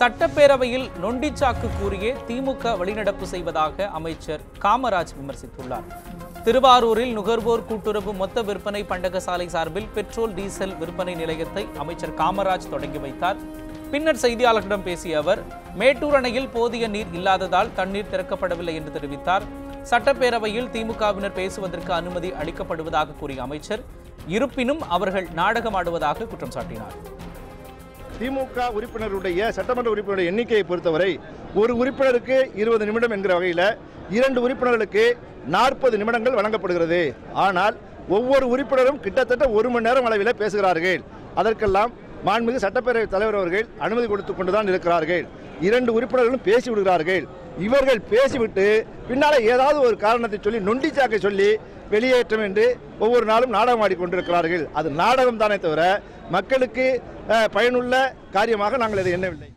சட்டப்பேரவையில் நொண்டிச்சாக்கு கூறியே திமுக வழிநடப்பு செய்வதாக அமைச்சர் காமராஜ் விமர்சித்துள்ளார். திருவாரூரில் நுகர்வோர் கூட்டுறவு மொத்த விற்பனை பண்டகசாலை சார்பில் பெட்ரோல் டீசல் விற்பனை நிலையத்தை அமைச்சர் காமராஜ் தொடங்கி வைத்தார். பின்னர் செய்தியாளர்களிடம் பேசிய அவர் மேட்டூர் அணையில் போதிய நீர் இல்லாததால் தண்ணீர் திறக்கப்படவில்லை என்று தெரிவித்தார். சட்டப்பேரவையில் திமுகவினர் பேசுவதற்கு அனுமதி அளிக்கப்படுவதாக கூறிய அமைச்சர் இருப்பினும் அவர்கள் நாடகமாடுவதாக குற்றம் சாட்டினார். திமுக உறுப்பினருடைய சட்டமன்ற உறுப்பினருடைய எண்ணிக்கையை பொறுத்தவரை ஒரு உறுப்பினருக்கு இருபது நிமிடம் என்கிற வகையில் இரண்டு உறுப்பினர்களுக்கு நாற்பது நிமிடங்கள் வழங்கப்படுகிறது. ஆனால் ஒவ்வொரு உறுப்பினரும் கிட்டத்தட்ட ஒரு மணி நேரம் அளவில் பேசுகிறார்கள். அதற்கெல்லாம் மாண்புமிகு சட்டப்பேரவை தலைவர் அவர்கள் அனுமதி கொடுத்து கொண்டுதான் இருக்கிறார்கள். இரண்டு உறுப்பினர்களும் பேசி விடுகிறார்கள். இவர்கள் பேசிவிட்டு பின்னால் ஏதாவது ஒரு காரணத்தை சொல்லி நொண்டிச்சாக்கை சொல்லி வெளியேற்றம் என்று ஒவ்வொரு நாளும் நாடகம் ஆடிக்கொண்டிருக்கிறார்கள் அது நாடகம் தானே தவிர மக்களுக்கு பயனுள்ள காரியமாக நாங்கள் இதை எண்ணவில்லை.